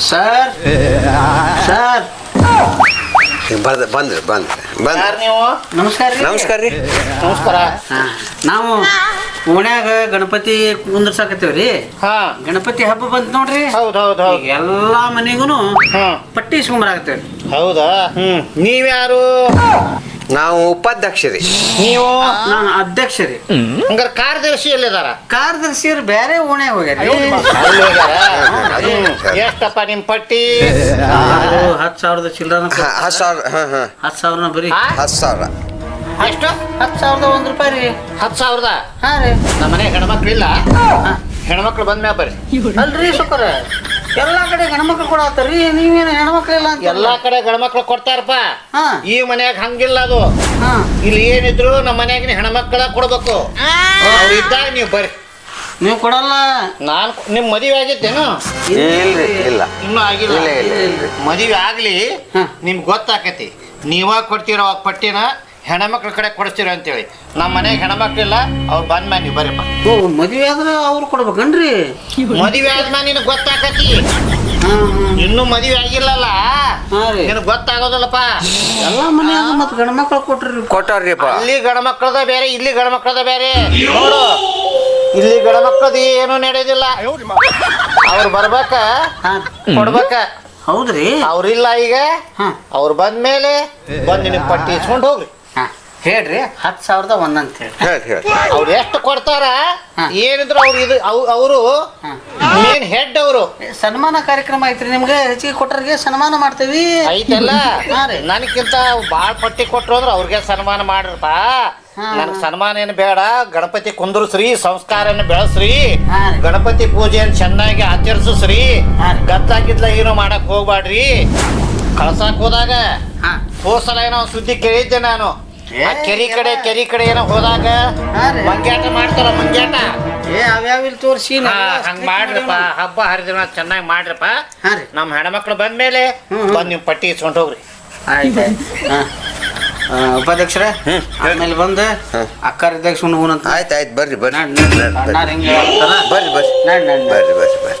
Sir sir ಬಂದ್ ಬಂದ್ರಿ ಬಂದ್ರಿ ಬಂದ್ ಯಾರು ನೀವು? ನಮಸ್ಕಾರ ರೀ. ನಮಸ್ಕಾರ ರೀ. ನಮಸ್ಕಾರ. ಹಾ, ನಾವು ಓಣ್ಯಾಗ ಗಣಪತಿ ಕುಂದ್ರಸಾಕತ್ತೇವ್ರಿ ಹಾ. ಗಣಪತಿ ಹಬ್ಬ ಬಂತ್ ನೋಡ್ರಿ. ಹೌದು ಹೌದು ಹೌದು. ಈಗ ಎಲ್ಲಾ ಮನೆಗೂನು ಹಾ. ಪಟ್ಟಿ ಇಸ್ಕೊಂಬರಾಕತ್ತೇವ್ರಿ ಹೌದಾ? ಹ್ಮ್. ನೀವ್ಯಾರು? ನಾವು ಉಪಾಧ್ಯಕ್ಷರಿ. ನೀವು ನಾನು ಅಧ್ಯಕ್ಷ ರೀ ಹಂಗಾರೆ ಕಾರ್ಯದರ್ಶಿ ಎಲ್ಲಿದಾರ? ಕಾರ್ಯದರ್ಶಿಯರು ಬೇರೆ ಓಣೆ ಹೋಗ್ಯಾರ. ಅಲ್ಲಿ? ಅದು. ಎಷ್ಟಪ್ಪ ನಿಮ್ ಪಟ್ಟಿ? ಹತ್ತು ಸಾವಿರದ ಚಿಲ್ಲರ ಹ- ಹತ್ತು ಸಾವಿರ ಹಾಂ ಹಾಂ. ಹತ್ತು ಸಾವಿರನ ಬರೀ. ಆ? ಹತ್ತು ಸಾವಿರ. ಎಷ್ಟು ಹತ್ತು ಸಾವಿರದ ಒಂದ್ ರೂಪಾಯಿ ರೀ. ಹತ್ತು ಸಾವಿರದ? ಹಾ ರೀ. ನಮ್ಮ ಮನೆ ಹೆಣ್ಮಕ್ಳು ಇಲ್ಲ. ಹೆಣ್ಮಕ್ಳು ಬಂದ್ಮ್ಯಾಗ ಬರ್ರಿ. ಅಲ್ರಿ ಸುಕ್ಕರ ಎಲ್ಲಾ ಕಡೆ ಗಣಮಕ್ಳು ಕೂಡ ಆತಾರ್ರಿ ನೀವೇನು ಹೆಣ್ಮಕ್ಳಿಲ್ಲ ಅಂತ ಎಲ್ಲಾ ಕಡೆ ಗಂಡ್ಮಕ್ಳು ಕೊಡ್ತಾರಪ್ಪ. ಹಾ. ಈ ಮನ್ಯಾಗ ಹಂಗಿಲ್ಲ ಅದು. ಹಾ. ಇಲ್ಲಿ ಏನಿದ್ರು ನಮ್ಮ ಮನ್ಯಾಗಿನ ಹೆಣ್ಮಕ್ಳ ಕೊಡ್ಬೇಕು. ಅವ್ರು ಇದ್ದಾಗ ನೀವು ಬರ್ರಿ. ನೀವು ಕೊಡಲ್ಲ? ನಾನ್ ನಿಮ್ ಮದುವೆ ಆಗಿತ್ತೇನು? ಇಲ್ರಿ ಇಲ್ಲ. ಇನ್ನೂ ಆಗಿಲ್ಲ. ಇಲ್ಲ ಇಲ್ಲ ಇಲ್ಲ. ಮದುವೆ ಆಗ್ಲಿ ಹಾ. ನಿಮ್ಗೆ ಗೊತ್ತಾಕತಿ. ನೀವ ಕೊಡ್ತೀರ ಅವಾಗ ಪಟ್ಟಿನ ಹೆಣ್ಮಕ್ಳ ಕಡೆ ಕೊಡಿಸ್ತೀರ ಅಂತೇಳಿ. ನಮ್ಮ ಮನೆಗೆ ಹೆಣ್ಮಕ್ಳಿಲ್ಲ ಅವ್ರು ಬಂದ್ಮ್ಯಾಗ ನೀವು ಬರೀಪ್ಪ ಓ ಮದುವೆ ಆದ್ರೆ ಅವ್ರು ಕೊಡ್ಬೇಕನ್ರಿ? ಮದುವೆ ಆದ್ಮ್ಯಾಗ ನಿನಗೆ ಗೊತ್ತಾಕತಿ? ಇನ್ನು ಮದುವೆ ಆಗಿಲ್ಲಲ್ಲ? ನಿನಗೆ ಗೊತ್ತಾಗೋದಿಲ್ಲಪ್ಪ ಎಲ್ಲ ಮನ್ಯಾಗ ಮತ್ತೆ ಗಂಡ್ಮಕ್ಳು ಕೊಟ್ರಿ. ಕೊಟ್ಟಾರ್ರಿಪ್ಪ ಅಲ್ಲಿ ಗಂಡ್ಮಕ್ಳದ ಬೇರೆ ಇಲ್ಲಿ ಗಂಡ್ಮಕ್ಳದ ಬೇರೆ. ನೋಡು ಇಲ್ಲಿ ಗಂಡ್ಮಕ್ಳದ ಏನು ನಡೆಯೋದಿಲ್ಲ ಅವ್ರು ಬರ್ಬೇಕ? ಹಾ. ಕೊಡ್ಬೇಕ? ಹೌದ್ರಿ. ಅವ್ರಿಲ್ಲ ಈಗ? ಹಾ. ಅವ್ರು ಬಂದ್ಮೇಲೆ ಬಂದು ನಿನಗೆ ಪಟ್ಟಿ ಇಸ್ಕೊಂಡು ಹೋಗ್ರಿ. ಹೇಳ್ರಿ ಹತ್ತು ಸಾವಿರದ ಒಂದಂತ ಹೇಳಿ ಹೇಳಿ ಹೇಳಿ ಅವ್ರು ಎಷ್ಟು ಕೊಡ್ತಾರ? ಏನಿದ್ರು ಅವ್ರು ಇದು ಅವರು. ಮೇನ್ ಹೆಡ್ ಅವರು. ಸನ್ಮಾನ ಕಾರ್ಯಕ್ರಮ ಐತ್ರಿ ನಿಮ್ಗೆ? ಹೆಚ್ಚಿಗೆ ಕೊಟ್ಟರಿಗೆ ಸನ್ಮಾನ ಮಾಡ್ತೇವಿ. ಐತಲ್ಲ. ನನಗಿಂತ ಬಾಳ್ ಪಟ್ಟಿ ಕೊಟ್ರು ಅಂದ್ರೆ ಅವ್ರಿಗೆ ಸನ್ಮಾನ ಮಾಡ್ರಪ್ಪ. ನನ್ ನನಗೆ ಸನ್ಮಾನ ಏನು ಬೇಡ ಗಣಪತಿ ಕುಂದ್ರಸ್ರಿ ಸಂಸ್ಕಾರನ ಬೆಳೆಸ್ರಿ. ಗಣಪತಿ ಪೂಜೆಯನ್ನು ಚೆನ್ನಾಗಿ ಆಚರಿಸ್ರಿ. ಗದ್ದಾಗಿದ್ಲ ಏನು ಮಾಡಕ್ ಹೋಗ್ಬೇಡ್ರಿ ಕಳ್ಸಾಕ್ ಹೋದಾಗ ಹೋದ್ ಸಲ ಏನೋ ಒಂದ್ ಸುದ್ದಿ ಕೇಳಿದ್ದೆ ನಾನು. ಆ ಕೆರಿ ಕಡೆ ಕೆರಿ ಕಡೆ ಏನೋ ಹೋದಾಗ. ಮಂಗ್ಯಾಟ ಮಾಡ್ತಾರ ಮಂಗ್ಯಾಟ ಏ ಅವ್ಯಾವ ಇಲ್ಲಿ ತೋರಿಸಿ ಹಂಗ ಹಂಗ್ ಮಾಡ್ರಪ್ಪ ಹಬ್ಬ ಹರಿದಿನ ಚೆನ್ನಾಗಿ ಮಾಡ್ರಪ್ಪ ಹಾ ರೀ ನಮ್ಮ ಹೆಣ್ಮಕ್ಳು ಬಂದ್ಮೇಲೆ. ಬಂದ್ ನೀವು ಪಟ್ಟಿ ಇಸ್ಕೊಂಡು ಹೋಗ್ರಿ ಉಪಾಧ್ಯಕ್ಷರ. ಆಮೇಲೆ ಬಂದು ಅಕ್ಕರ ಸುಣ್ಣ ಹೋಗುಣಂತ ಆಯ್ತು ಆಯ್ತು ಬರ್ರಿ ಬರ್ರಿ ಬರ್ರಿ, ಬರ್ರಿ. ಬರ್ರಿ ಬರ್ರಿ ಬರ್ರಿ